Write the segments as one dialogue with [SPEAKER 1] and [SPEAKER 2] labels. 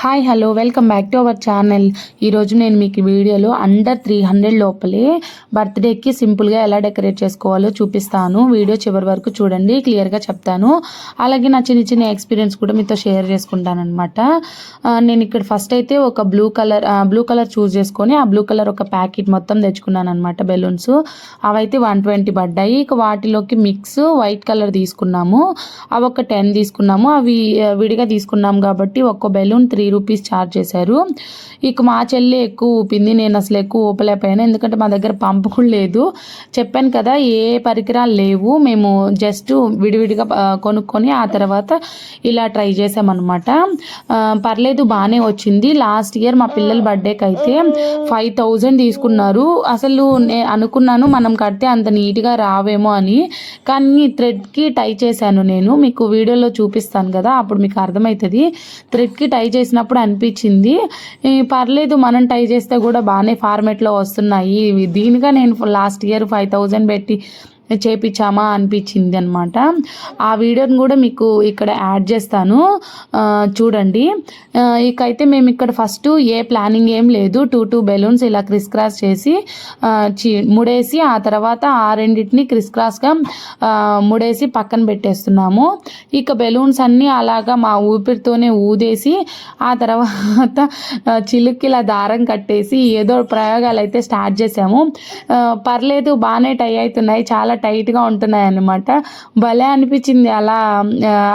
[SPEAKER 1] Hi hello welcome back to our channel ఈరోజు నేను మీకు వీడియోలో అండర్ త్రీ హండ్రెడ్ లోపలే బర్త్డేకి సింపుల్గా ఎలా డెకరేట్ చేసుకోవాలో చూపిస్తాను. వీడియో చివరి వరకు చూడండి క్లియర్గా చెప్తాను. అలాగే నా చిన్న చిన్న ఎక్స్పీరియన్స్ కూడా మీతో షేర్ చేసుకుంటాను అనమాట నేను ఇక్కడ ఫస్ట్ అయితే ఒక blue colour blue colour choose చేసుకొని ఆ బ్లూ కలర్ ఒక ప్యాకెట్ మొత్తం తెచ్చుకున్నాను అనమాట బెలూన్స్ అవైతే వన్ ట్వంటీ పడ్డాయి. ఇక వాటిలోకి మిక్స్ వైట్ కలర్ తీసుకున్నాము. అవి ఒక టెన్ తీసుకున్నాము. అవి విడిగా తీసుకున్నాం కాబట్టి ఒక్క బెలూన్ త్రీ రూపీస్ ఛార్జ్ చేశారు. ఇక మా చెల్లి ఎక్కువ ఊపింది నేను అసలు ఎక్కువ ఊపలేకపోయాను ఎందుకంటే మా దగ్గర పంపు కూడా లేదు. చెప్పాను కదా ఏ పరికరాలు లేవు మేము జస్ట్ విడివిడిగా కొనుక్కొని ఆ తర్వాత ఇలా ట్రై చేసామన్నమాట పర్లేదు బాగానే వచ్చింది. లాస్ట్ ఇయర్ మా పిల్లల బర్త్డేకి అయితే ఫైవ్ థౌజండ్ తీసుకున్నారు. అసలు నేను అనుకున్నాను మనం కడితే అంత నీట్గా రావేమో అని కానీ థ్రెడ్కి టై చేశాను నేను. మీకు వీడియోలో చూపిస్తాను కదా అప్పుడు మీకు అర్థమవుతుంది. థ్రెడ్కి టై చేసినప్పుడు అనిపించింది. పర్లేదు మనం ట్రై చేస్తే కూడా బాగానే ఫార్మేట్లో వస్తున్నాయి. దీనిగా నేను లాస్ట్ ఇయర్ ఫైవ్ థౌజండ్ పెట్టి చేపించామా అనిపించింది అనమాట ఆ వీడియోని కూడా మీకు ఇక్కడ యాడ్ చేస్తాను. చూడండి. ఇకైతే ఇక అయితే మేము ఇక్కడ ఫస్ట్ ఏ ప్లానింగ్ ఏం లేదు. టూ టూ బెలూన్స్ ఇలా క్రిస్ క్రాస్ చేసి ముడేసి ఆ తర్వాత ఆ రెండింటిని క్రిస్ క్రాస్గా ముడేసి పక్కన పెట్టేస్తున్నాము. ఇక బెలూన్స్ అన్నీ అలాగా మా ఊపిరితోనే ఊదేసి ఆ తర్వాత ఆ, చిలుక్కిలా దారం కట్టేసి ఏదో ప్రయోగాలు అయితే స్టార్ట్ చేసాము పర్లేదు బాగానే టై అవుతున్నాయి. చాలా టైట్గా ఉంటున్నాయి అన్నమాట భలే అనిపించింది అలా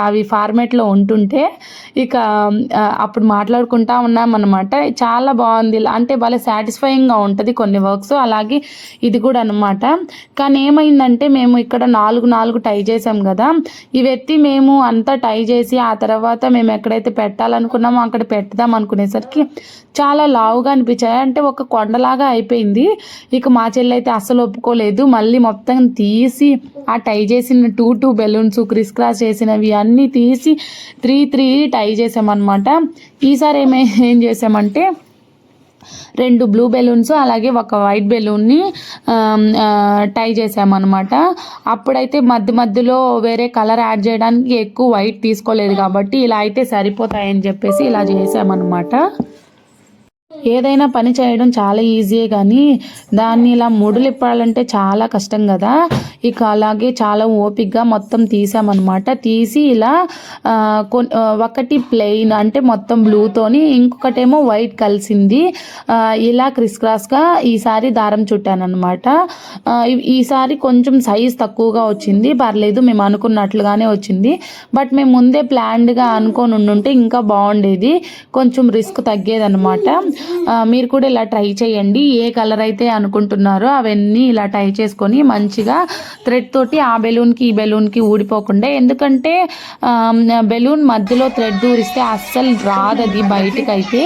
[SPEAKER 1] అవి ఫార్మేట్లో ఉంటుంటే. ఇక అప్పుడు మాట్లాడుకుంటా ఉన్నాం అనమాట చాలా బాగుంది. అంటే భలే సాటిస్ఫైయింగ్గా ఉంటుంది కొన్ని వర్క్స్. అలాగే ఇది కూడా అనమాట కానీ ఏమైందంటే మేము ఇక్కడ నాలుగు నాలుగు టై చేసాం కదా. ఇవి ఎత్తి మేము అంతా టై చేసి ఆ తర్వాత మేము ఎక్కడైతే పెట్టాలనుకున్నామో అక్కడ పెడదాం అనుకునేసరికి చాలా లావుగా అనిపించాయి. అంటే ఒక కొండలాగా అయిపోయింది. ఇక మా చెల్లి అయితే అస్సలు ఒప్పుకోలేదు. మళ్ళీ మొత్తం తీసి ఆ టై చేసిన two two balloons criss cross చేసినవి అన్నీ తీసి త్రీ త్రీ టై చేసామన్నమాట. ఈసారి ఏమే ఏం చేసామంటే రెండు బ్లూ బెలూన్స్ అలాగే ఒక వైట్ బెలూన్ని టై చేసామన్నమాట. అప్పుడైతే మధ్య మధ్యలో వేరే కలర్ యాడ్ చేయడానికి ఎక్కువ వైట్ తీసుకోలేదు కాబట్టి ఇలా అయితే సరిపోతాయని చెప్పేసి ఇలా చేసామన్నమాట. ఏదైనా పని చేయడం చాలా ఈజీయే కానీ దాన్ని ఇలా ముడులు ఇప్పాలంటే చాలా కష్టం కదా ఇక అలాగే చాలా ఓపిక్గా మొత్తం తీసామన్నమాట. తీసి ఇలా ఆ, ఒకటి ప్లెయిన్ అంటే మొత్తం బ్లూతోని ఇంకొకటేమో వైట్ కలిసింది. ఇలా క్రిస్ క్రాస్గా ఈసారి దారం చుట్టానమాట ఈసారి కొంచెం సైజ్ తక్కువగా వచ్చింది. పర్లేదు మేము అనుకున్నట్లుగానే వచ్చింది. బట్ మేము ముందే ప్లాన్డ్గా అనుకొని ఉండుంటే ఇంకా బాగుండేది. కొంచెం రిస్క్ తగ్గేదనమాట మీరు కూడా ఇలా ట్రై చేయండి. ఏ కలర్ అయితే అనుకుంటున్నారో అవన్నీ ఇలా ట్రై చేసుకొని మంచిగా థ్రెడ్ తోటి ఆ బెలూన్కి ఈ బెలూన్కి ఊడిపోకుండా ఎందుకంటే బెలూన్ మధ్యలో థ్రెడ్ దూరిస్తే అస్సలు రాదు అది బయటకైతే.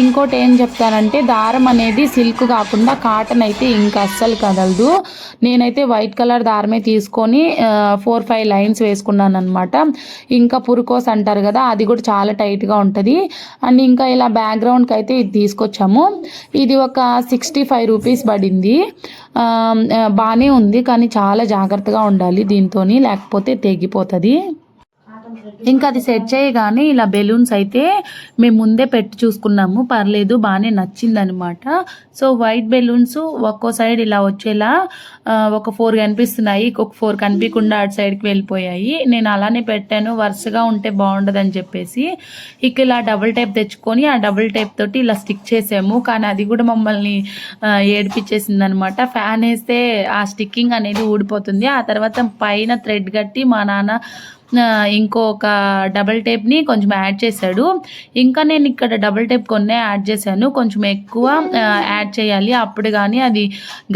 [SPEAKER 1] ఇంకోటి ఏం చెప్తానంటే దారం అనేది సిల్క్ కాకుండా కాటన్ అయితే ఇంకా అస్సలు కదలదు. నేనైతే వైట్ కలర్ దారమే తీసుకొని ఫోర్ ఫైవ్ లైన్స్ వేసుకున్నాను అనమాట ఇంకా పురుకోస్ అంటారు కదా అది కూడా చాలా టైట్గా ఉంటుంది. అండ్ ఇంకా ఇలా బ్యాక్గ్రౌండ్కి అయితే ఇది తీసుకొచ్చాము. ఇది ఒక సిక్స్టీ ఫైవ్ రూపీస్ పడింది. బాగానే ఉంది కానీ చాలా జాగ్రత్తగా ఉండాలి దీంతో లేకపోతే తెగిపోతుంది. ఇంకా అది సెట్ చేయగానే ఇలా బెలూన్స్ అయితే మేము ముందే పెట్టి చూసుకున్నాము. పర్లేదు బాగానే నచ్చిందనమాట సో వైట్ బెలూన్స్ ఒక్కో సైడ్ ఇలా వచ్చేలా ఒక ఫోర్ కనిపిస్తున్నాయి. ఒక ఫోర్ కనిపించకుండా అటు సైడ్కి వెళ్ళిపోయాయి. నేను అలానే పెట్టాను. వరుసగా ఉంటే బాగుండదని చెప్పేసి ఇక ఇలా డబుల్ టైప్ తెచ్చుకొని ఆ డబుల్ టైప్ తోటి ఇలా స్టిక్ చేసాము. కానీ అది కూడా మమ్మల్ని ఏడిపించేసింది అనమాట ఫ్యాన్ వేస్తే ఆ స్టిక్కింగ్ అనేది ఊడిపోతుంది. ఆ తర్వాత పైన థ్రెడ్ కట్టి మా నాన్న ఇంకొక డబల్ టేప్ని కొంచెం యాడ్ చేశాడు. ఇంకా నేను ఇక్కడ డబల్ టేప్ కొన్నే యాడ్ చేశాను. కొంచెం ఎక్కువ యాడ్ చేయాలి. అప్పుడు కానీ అది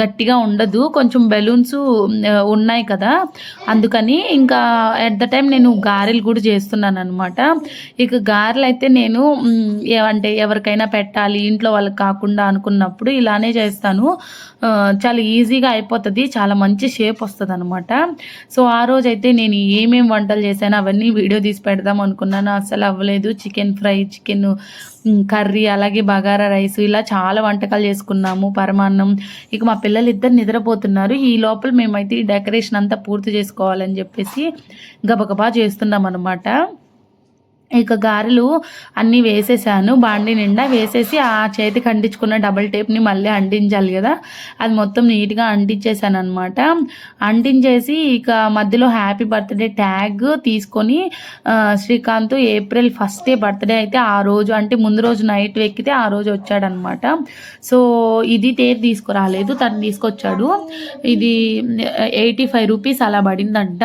[SPEAKER 1] గట్టిగా ఉండదు. కొంచెం బెలూన్స్ ఉన్నాయి కదా. అందుకని ఇంకా ఎట్ ద టైం నేను గారెలు కూడా చేస్తున్నాను అనమాట ఇక గారెలు అయితే నేను అంటే ఎవరికైనా పెట్టాలి ఇంట్లో వాళ్ళకి కాకుండా అనుకున్నప్పుడు ఇలానే చేస్తాను. చాలా ఈజీగా అయిపోతుంది. చాలా మంచి షేప్ వస్తుంది అనమాట సో ఆ రోజు అయితే నేను ఏమేమి వంటలు చేశాను అవన్నీ వీడియో తీసి పెడదాం అనుకున్నాను. అసలు అవ్వలేదు. చికెన్ ఫ్రై చికెన్ కర్రీ అలాగే బగారా రైస్ ఇలా చాలా వంటకాలు చేసుకున్నాము పరమాన్నం. ఇక మా పిల్లలు ఇద్దరు నిద్రపోతున్నారు. ఈ లోపల మేమైతే ఈ డెకరేషన్ అంతా పూర్తి చేసుకోవాలని చెప్పేసి గబగబా చేస్తున్నాం అనమాట ఇక గారెలు అన్నీ వేసేసాను. బాండి నిండా వేసేసి ఆ చేతికి అంటించుకున్న డబల్ టేప్ని మళ్ళీ అంటించాలి కదా. అది మొత్తం నీట్గా అంటించేసాను అనమాట అంటించేసి ఇక మధ్యలో హ్యాపీ బర్త్డే ట్యాగ్ తీసుకొని Srikanth April first day birthday అయితే ఆ రోజు అంటే ముందు రోజు నైట్ ఎక్కితే ఆ రోజు వచ్చాడనమాట సో ఇది టేప్ తీసుకురాలేదు తను తీసుకొచ్చాడు. ఇది ఎయిటీ ఫైవ్ రూపీస్ అలా పడిందంట.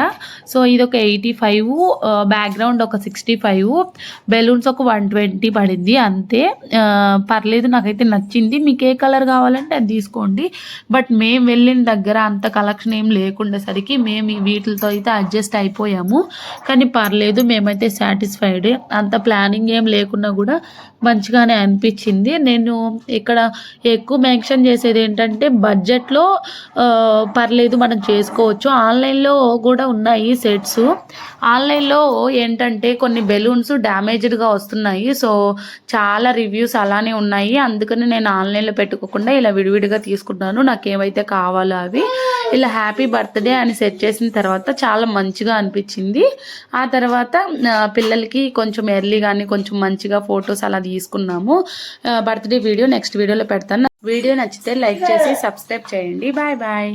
[SPEAKER 1] సో ఇది ఒక ఎయిటీ ఫైవ్ బ్యాక్గ్రౌండ్ ఒక సిక్స్టీ ఫైవ్. బెలూన్స్ ఒక వన్ ట్వంటీ పడింది. అంతే. పర్లేదు నాకైతే నచ్చింది. మీకు ఏ కలర్ కావాలంటే అది తీసుకోండి. బట్ మేము వెళ్ళిన దగ్గర అంత కలెక్షన్ ఏం లేకుండేసరికి మేము వీటితో అయితే అడ్జస్ట్ అయిపోయాము. కానీ పర్లేదు మేమైతే సాటిస్ఫైడ్ అంత ప్లానింగ్ ఏం లేకున్నా కూడా మంచిగానే అనిపించింది. నేను ఇక్కడ ఎక్కువ మెన్షన్ చేసేది ఏంటంటే బడ్జెట్లో పర్లేదు మనం చేసుకోవచ్చు. ఆన్లైన్లో కూడా ఉన్నాయి సెట్స్ ఆన్లైన్లో ఏంటంటే కొన్ని బెలూన్స్ డ్యామేజ్డ్గా వస్తున్నాయి. సో చాలా రివ్యూస్ అలానే ఉన్నాయి. అందుకని నేను ఆన్లైన్లో పెట్టుకోకుండా ఇలా విడివిడిగా తీసుకున్నాను నాకు ఏవైతే కావాలో అవి. ఇలా హ్యాపీ బర్త్డే అని సెట్ చేసిన తర్వాత చాలా మంచిగా అనిపించింది. ఆ తర్వాత పిల్లలకి కొంచెం ఎర్లీ కానీ కొంచెం మంచిగా ఫొటోస్ అలా తీసుకున్నాము. బర్త్డే వీడియో నెక్స్ట్ వీడియోలో పెడతాను. వీడియో నచ్చితే లైక్ చేసి సబ్స్క్రైబ్ చేయండి. Bye bye.